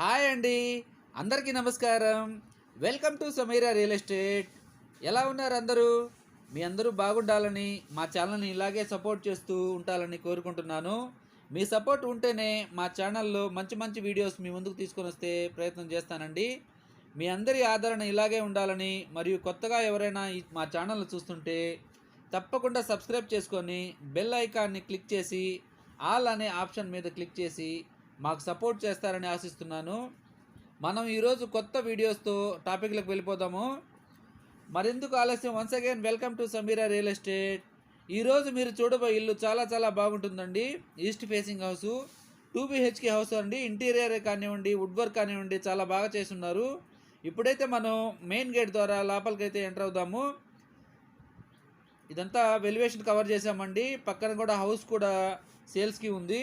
Hi అండి. అందరికీ నమస్కారం. Welcome to Sameera real estate. ఎలా ఉన్నారు అందరూ? మీ అందరూ బాగుండాలని మా ఛానల్ని ఇలాగే సపోర్ట్ చేస్తూ ఉండాలని కోరుకుంటున్నాను. మీ సపోర్ట్ ఉంటేనే మా ఛానల్లో మంచి మంచి వీడియోస్ మీ ముందుకు తీసుకొని వస్తే ప్రయత్నం చేస్తానండి. మీ అందరి ఆదరణ ఇలాగే ఉండాలని మరియు కొత్తగా ఎవరైనా మా ఛానల్ చూస్తుంటే తప్పకుండా సబ్స్క్రైబ్ చేసుకొని బెల్ ఐకాన్ని క్లిక్ చేసి ఆల్ అనే ఆప్షన్ మీద క్లిక్ చేసి మాకు సపోర్ట్ చేస్తారని ఆశిస్తున్నాను. మనం ఈరోజు కొత్త వీడియోస్తో టాపిక్లకు వెళ్ళిపోదాము. మరెందుకు ఆలస్యం? Once again welcome to Sameera real estate ఈరోజు మీరు చూడబోయే ఇల్లు చాలా చాలా బాగుంటుందండి. East facing house two BHK house అండి. ఇంటీరియర్ కానివ్వండి వుడ్ వర్క్ కానివ్వండి చాలా బాగా చేస్తున్నారు. ఇప్పుడైతే మనం మెయిన్ గేట్ ద్వారా లోపలికైతే ఎంటర్ అవుదాము. ఇదంతా వెలివేషన్ కవర్ చేసామండి పక్కన కూడా హౌస్ కూడా సేల్స్కి ఉంది.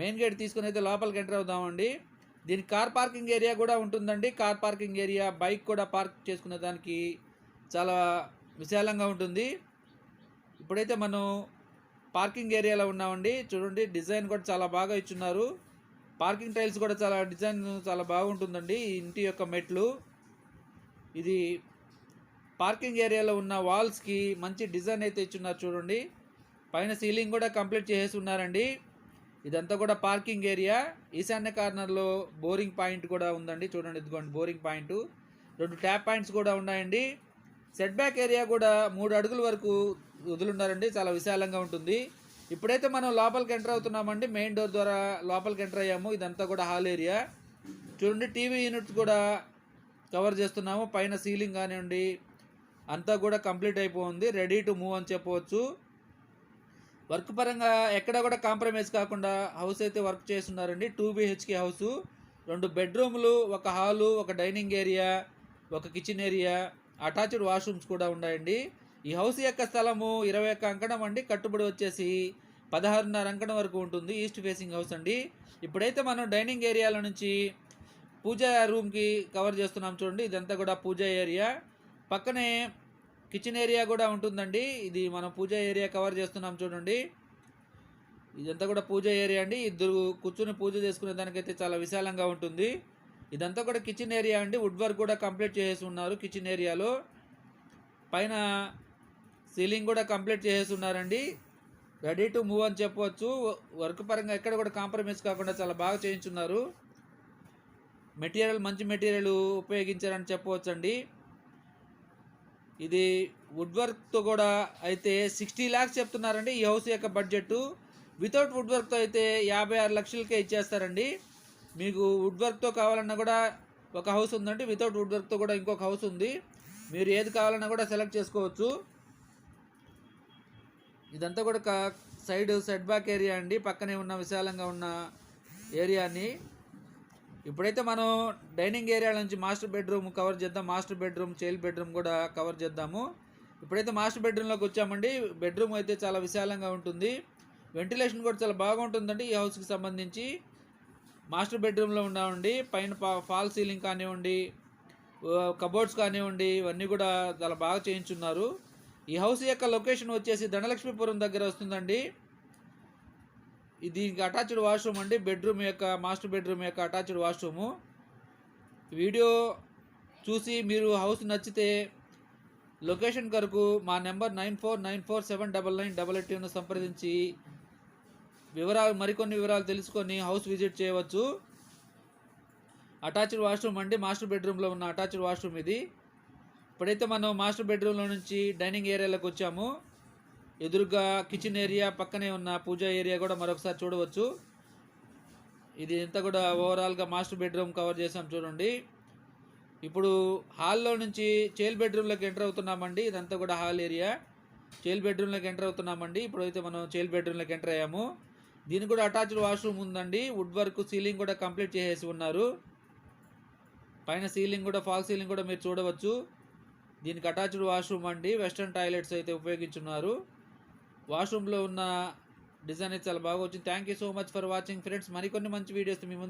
మెయిన్ గేట్ తీసుకుని అయితే లోపలికి ఎంటర్ అవుదామండి. దీనికి కార్ పార్కింగ్ ఏరియా కూడా ఉంటుందండి. కార్ పార్కింగ్ ఏరియా బైక్ కూడా పార్క్ చేసుకునే దానికి చాలా విశాలంగా ఉంటుంది. ఇప్పుడైతే మనం పార్కింగ్ ఏరియాలో ఉన్నామండి. చూడండి డిజైన్ కూడా చాలా బాగా ఇచ్చున్నారు. పార్కింగ్ టైల్స్ కూడా చాలా డిజైన్ చాలా బాగుంటుందండి ఇంటి యొక్క మెట్లు. ఇది పార్కింగ్ ఏరియాలో ఉన్న వాల్స్కి మంచి డిజైన్ అయితే ఇచ్చున్నారు చూడండి. పైన సీలింగ్ కూడా కంప్లీట్ చేసేసి ఉన్నారండి. ఇదంతా కూడా పార్కింగ్ ఏరియా. ఈశాన్య కార్నర్లో బోరింగ్ పాయింట్ కూడా ఉందండి. చూడండి ఇదిగోండి బోరింగ్ పాయింట్. రెండు ట్యాప్ పాయింట్స్ కూడా ఉన్నాయండి. సెట్ బ్యాక్ ఏరియా కూడా మూడు అడుగుల వరకు వదులున్నారండి. చాలా విశాలంగా ఉంటుంది. ఇప్పుడైతే మనం లోపలికి ఎంటర్ అవుతున్నామండి. మెయిన్ డోర్ ద్వారా లోపలికి ఎంటర్ అయ్యాము. ఇదంతా కూడా హాల్ ఏరియా. చూడండి టీవీ యూనిట్స్ కూడా కవర్ చేస్తున్నాము. పైన సీలింగ్ కానివ్వండి అంతా కూడా కంప్లీట్ అయిపోయింది. రెడీ టు మూవ్ అని చెప్పవచ్చు. వర్క్ పరంగా ఎక్కడ కూడా కాంప్రమైజ్ కాకుండా హౌస్ అయితే వర్క్ చేస్తున్నారండి. టూ బిహెచ్కే హౌసు రెండు బెడ్రూమ్లు ఒక హాలు ఒక డైనింగ్ ఏరియా ఒక కిచెన్ ఏరియా అటాచ్డ్ వాష్రూమ్స్ కూడా ఉన్నాయండి. ఈ హౌస్ యొక్క స్థలము ఇరవై ఒక్క అంకణం అండి. కట్టుబడి వచ్చేసి పదహారున్నర అంకణం వరకు ఉంటుంది ఈస్ట్ ఫేసింగ్ హౌస్ అండి. ఇప్పుడైతే మనం డైనింగ్ ఏరియాలో నుంచి పూజా రూమ్కి కవర్ చేస్తున్నాం చూడండి. ఇదంతా కూడా పూజా ఏరియా. పక్కనే కిచెన్ ఏరియా కూడా ఉంటుందండి. ఇది మనం పూజ ఏరియా కవర్ చేస్తున్నాం చూడండి. ఇదంతా కూడా పూజ ఏరియా అండి. ఇద్దరు కూర్చుని పూజ చేసుకునే దానికైతే చాలా విశాలంగా ఉంటుంది. ఇదంతా కూడా కిచెన్ ఏరియా అండి. వుడ్ వర్క్ కూడా కంప్లీట్ చేసేసి ఉన్నారు కిచెన్ ఏరియాలో. పైన సీలింగ్ కూడా కంప్లీట్ చేసేసి ఉన్నారండి. రెడీ టు మూవ్ అని చెప్పవచ్చు వర్క్ పరంగా ఎక్కడ కూడా కాంప్రమైజ్ కాకుండా చాలా బాగా చేయించున్నారు. మెటీరియల్ మంచి మెటీరియల్ ఉపయోగించారని చెప్పవచ్చండి ఇది వుడ్ వర్క్తో కూడా అయితే సిక్స్టీ ల్యాక్స్ చెప్తున్నారండి ఈ హౌస్ యొక్క బడ్జెట్ వితౌట్ వుడ్ వర్క్తో అయితే యాభై ఆరు లక్షలకే ఇచ్చేస్తారండి. మీకు వుడ్ వర్క్తో కావాలన్నా కూడా ఒక హౌస్ ఉందండి. వితౌట్ వుడ్ వర్క్తో కూడా ఇంకొక హౌస్ ఉంది. మీరు ఏది కావాలన్నా కూడా సెలెక్ట్ చేసుకోవచ్చు. ఇదంతా కూడా సైడ్ సెట్ బ్యాక్ ఏరియా అండి. పక్కనే ఉన్న విశాలంగా ఉన్న ఏరియాని ఇప్పుడైతే మనం డైనింగ్ ఏరియా నుంచి మాస్టర్ బెడ్రూమ్ కవర్ చేద్దాం మాస్టర్ బెడ్రూమ్ చైల్డ్ బెడ్రూమ్ కూడా కవర్ చేద్దాము. ఇప్పుడైతే మాస్టర్ బెడ్రూమ్లోకి వచ్చామండి. బెడ్రూమ్ అయితే చాలా విశాలంగా ఉంటుంది. వెంటిలేషన్ కూడా చాలా బాగుంటుందండి ఈ హౌస్కి సంబంధించి. మాస్టర్ బెడ్రూమ్లో ఉన్నామండి. పైన ఫాల్ సీలింగ్ కానివ్వండి కబోర్డ్స్ కానివ్వండి ఇవన్నీ కూడా చాలా బాగా చేయించున్నారు. ఈ హౌస్ యొక్క లొకేషన్ వచ్చేసి ధనలక్ష్మీపురం దగ్గర వస్తుందండి. దీనికి అటాచ్డ్ వాష్రూమ్ అండి. బెడ్రూమ్ యొక్క మాస్టర్ బెడ్రూమ్ యొక్క అటాచ్డ్ వాష్రూము వీడియో చూసి మీరు హౌస్ నచ్చితే లొకేషన్ కొరకు మా number nine four nine four seven double nine double ఎయిట్ను సంప్రదించి వివరాలు మరికొన్ని వివరాలు తెలుసుకొని హౌస్ విజిట్ చేయవచ్చు. అటాచ్డ్ వాష్రూమ్ అండి. మాస్టర్ బెడ్రూమ్లో ఉన్న అటాచ్డ్ వాష్రూమ్ ఇది. ఇప్పుడైతే మనం మాస్టర్ బెడ్రూమ్లో నుంచి డైనింగ్ ఏరియాలోకి వచ్చాము. ఎదురుగా కిచెన్ ఏరియా పక్కనే ఉన్న పూజా ఏరియా కూడా మరొకసారి చూడవచ్చు. ఇది ఇంత కూడా ఓవరాల్గా మాస్టర్ బెడ్రూమ్ కవర్ చేసాం చూడండి. ఇప్పుడు హాల్లో నుంచి చైల్డ్ బెడ్రూమ్లోకి ఎంటర్ అవుతున్నామండి. ఇదంతా కూడా హాల్ ఏరియా చైల్డ్ బెడ్రూమ్లోకి ఎంటర్ అవుతున్నామండి. ఇప్పుడైతే మనం చైల్డ్ బెడ్రూమ్లోకి ఎంటర్ అయ్యాము. దీనికి కూడా అటాచ్డ్ వాష్రూమ్ ఉందండి. వుడ్ వర్క్ సీలింగ్ కూడా కంప్లీట్ చేసేసి ఉన్నారు. పైన సీలింగ్ కూడా ఫాల్ సీలింగ్ కూడా మీరు చూడవచ్చు. దీనికి అటాచ్డ్ వాష్రూమ్ అండి. వెస్ట్రన్ టాయిలెట్స్ అయితే ఉపయోగించున్నారు. వాష్రూమ్లో ఉన్న డిజైన్ అయితే చాలా బాగా వచ్చింది. Thank you so much for watching friends మరికొన్ని మంచి వీడియోస్ మీ ముందు